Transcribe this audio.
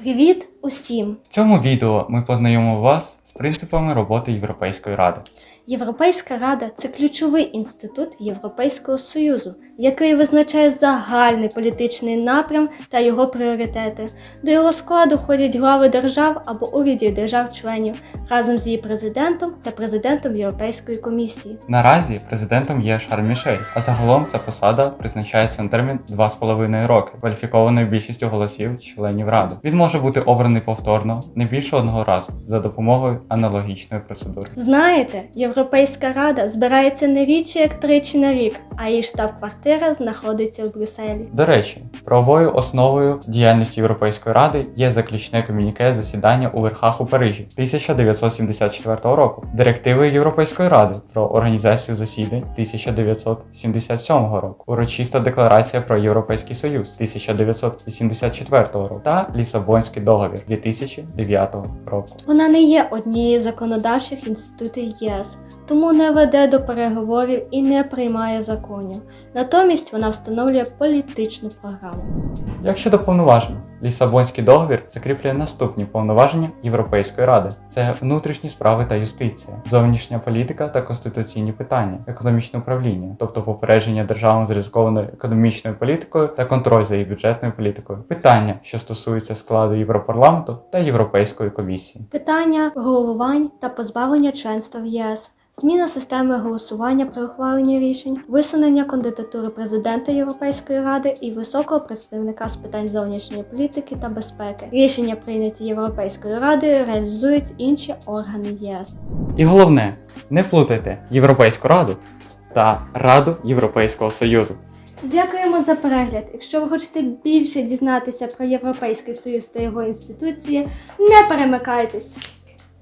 Привіт усім! В цьому відео ми познайомимо вас з принципами роботи Європейської ради. Європейська рада це ключовий інститут Європейського Союзу, який визначає загальний політичний напрям та його пріоритети. До його складу входять глави держав або урядів держав-членів разом з її президентом та президентом Європейської комісії. Наразі президентом є Шарль Мішель, а загалом ця посада призначається на термін 2,5 роки кваліфікованою більшістю голосів членів ради. Він може бути обраний повторно не більше одного разу за допомогою аналогічної процедури. Знаєте, Європейська рада збирається не рідше як тричі на рік, а її штаб-квартира знаходиться в Брюсселі. До речі, правовою основою діяльності Європейської ради є заключне комюніке засідання у верхах у Парижі 1974 року, директиви Європейської ради про організацію засідань 1977 року, урочиста декларація про Європейський Союз 1984 року та Лісабонський договір 2009 року. Вона не є однією з законодавчих інститутів ЄС, тому не веде до переговорів і не приймає законів. Натомість вона встановлює політичну програму. Як щодо повноважень, Лісабонський договір закріплює наступні повноваження Європейської ради: це внутрішні справи та юстиція, зовнішня політика та конституційні питання, економічне управління, тобто попередження державам з ризикованою економічною політикою та контроль за її бюджетною політикою, питання, що стосуються складу Європарламенту та Європейської комісії. Питання головувань та позбавлення членства в ЄС. Зміна системи голосування при ухваленні рішень, висунення кандидатури президента Європейської ради і високого представника з питань зовнішньої політики та безпеки. Рішення, прийняті Європейською радою, реалізують інші органи ЄС. І головне, не плутайте Європейську раду та Раду Європейського Союзу. Дякуємо за перегляд. Якщо ви хочете більше дізнатися про Європейський Союз та його інституції, не перемикайтесь.